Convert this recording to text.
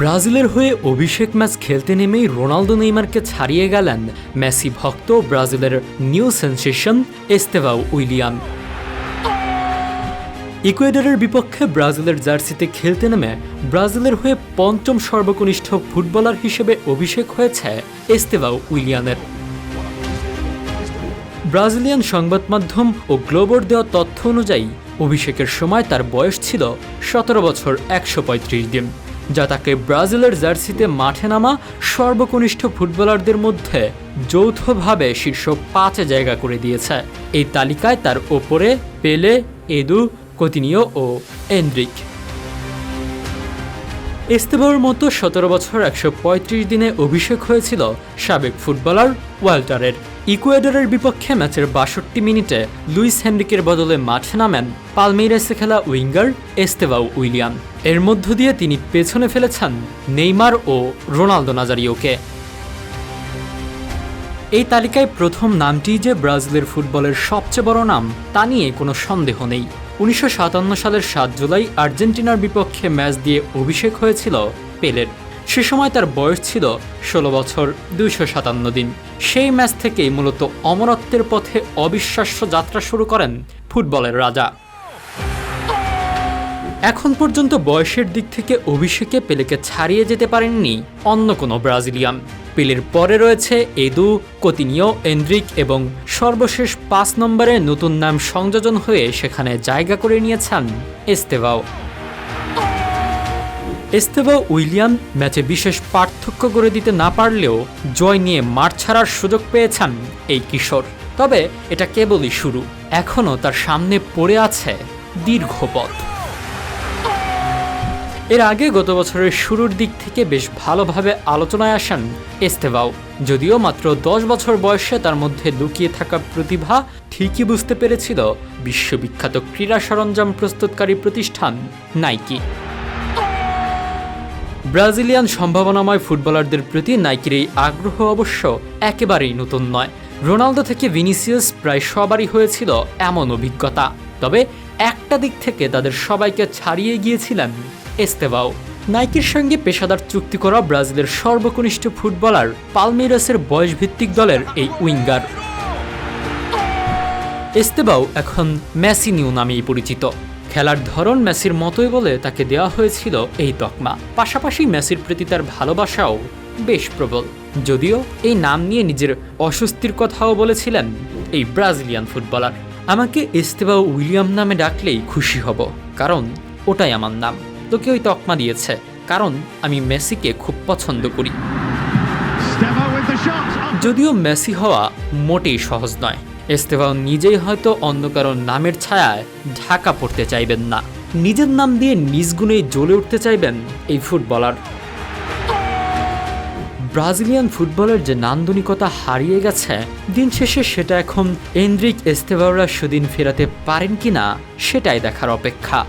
ব্রাজিলের হয়ে অভিষেক ম্যাচ খেলতে নেমেই রোনালদো নেইমারকে ছাড়িয়ে গেলেন মেসি ভক্ত ব্রাজিলের নিউ সেন্সেশন এস্তেভাও উইলিয়াম। ইকুয়েডরের বিপক্ষে ব্রাজিলের জার্সিতে খেলতে নেমে ব্রাজিলের হয়ে পঞ্চম সর্বকনিষ্ঠ ফুটবলার হিসেবে অভিষেক হয়েছে এস্তেভাও উইলিয়ানের ব্রাজিলিয়ান সংবাদ মাধ্যম ও গ্লোবর দেওয়া তথ্য অনুযায়ী, অভিষেকের সময় তার বয়স ছিল সতেরো বছর একশো পঁয়ত্রিশ দিন। যা তাকে ব্রাজিলের জার্সিতে মাঠে নামা সর্বকনিষ্ঠ ফুটবলারদের মধ্যে যৌথভাবে শীর্ষ পাঁচে জায়গা করে দিয়েছে। এই তালিকায় তার ওপরে পেলে, এদু, কোতিনিও ও এন্ড্রিক। এস্তেভার মতো সতেরো বছর একশো পঁয়ত্রিশ দিনে অভিষেক হয়েছিল সাবেক ফুটবলার ওয়াল্টারের। ইকুয়েডরের বিপক্ষে ম্যাচের বাষট্টি মিনিটে লুইস হেনরিকের বদলে মাঠে নামেন পালমেইরাসে খেলা উইঙ্গার এস্তেভাও উইলিয়াম। এর মধ্য দিয়ে তিনি পেছনে ফেলেছেন নেইমার ও রোনালদো নাজারিওকে। এই তালিকায় প্রথম নামটি যে ব্রাজিলের ফুটবলের সবচেয়ে বড় নাম, তা নিয়ে কোনো সন্দেহ নেই। উনিশশো সাতান্ন সালের সাত জুলাই আর্জেন্টিনার বিপক্ষে ম্যাচ দিয়ে অভিষেক হয়েছিল পেলের। সে সময় তার বয়স ছিল ষোলো বছর দুইশো সাতান্ন দিন। সেই ম্যাচ থেকেই মূলত অমরত্বের পথে অবিশ্বাস্য যাত্রা শুরু করেন ফুটবলের রাজা। এখন পর্যন্ত বয়সের দিক থেকে অভিষেকে পেলেকে ছাড়িয়ে যেতে পারেননি অন্য কোনো ব্রাজিলিয়ান। পেলের পরে রয়েছে এদু, কোতিনিও, এন্দ্রিক এবং সর্বশেষ পাঁচ নম্বরে নতুন নাম সংযোজন হয়ে সেখানে জায়গা করে নিয়েছেন এস্তেভাও এস্তেভাও উইলিয়াম ম্যাচে বিশেষ পার্থক্য করে দিতে না পারলেও জয় নিয়ে মাঠ ছাড়ার সুযোগ পেয়েছেন এই কিশোর। তবে এটা কেবলই শুরু। এখনও তার সামনে পড়ে আছে দীর্ঘ পথ। এর আগে গত বছরের শুরুর দিক থেকে বেশ ভালোভাবে আলোচনায় আসেন এস্তেবাও। যদিও মাত্র দশ বছর বয়সে তার মধ্যে লুকিয়ে থাকা প্রতিভা ঠিকই বুঝতে পেরেছিল বিশ্ববিখ্যাত ক্রীড়া সরঞ্জাম প্রস্তুতকারী প্রতিষ্ঠান নাইকি। ব্রাজিলিয়ান সম্ভাবনাময় ফুটবলারদের প্রতি নাইকির এই আগ্রহ অবশ্য একেবারেই নতুন নয়। রোনালদো থেকে ভিনিসিয়াস প্রায় সবারই হয়েছিল এমন অভিজ্ঞতা। তবে একটা দিক থেকে তাদের সবাইকে ছাড়িয়ে গিয়েছিলেন এস্তেবাও। নাইকির সঙ্গে পেশাদার চুক্তি করা ব্রাজিলের সর্বকনিষ্ঠ ফুটবলার পালমেরাসের বয়সভিত্তিক দলের এই উইঙ্গার। এস্তেবাও এখন মেসি নিউ নামেই পরিচিত। খেলার ধরন মেসির মতোই বলে তাকে দেওয়া হয়েছিল এই তকমা। পাশাপাশি মেসির প্রতি তার ভালোবাসাও বেশ প্রবল। যদিও এই নাম নিয়ে নিজের অস্বস্তির কথাও বলেছিলেন এই ব্রাজিলিয়ান ফুটবলার। আমাকে এস্তেবাও উইলিয়াম নামে ডাকলেই খুশি হব কারণ ওটাই আমার নাম। তোকে ওই তকমা দিয়েছে কারণ আমি মেসিকে খুব পছন্দ করি. যদিও মেসি হওয়া মোটেই সহজ নয়। এস্তেভাও নিজেই হয়তো অন্য কারোর নামের ছায়ায় ঢাকা পড়তে চাইবেন না। নিজের নাম দিয়ে নিজ গুণেই জ্বলে উঠতে চাইবেন এই ফুটবলার। ব্রাজিলিয়ান ফুটবলের যে নান্দনিকতা হারিয়ে গেছে, দিন শেষে সেটা এখন এন্দ্রিক এস্তেভাওরা সুদিন ফেরাতে পারেন কি না সেটাই দেখার অপেক্ষা।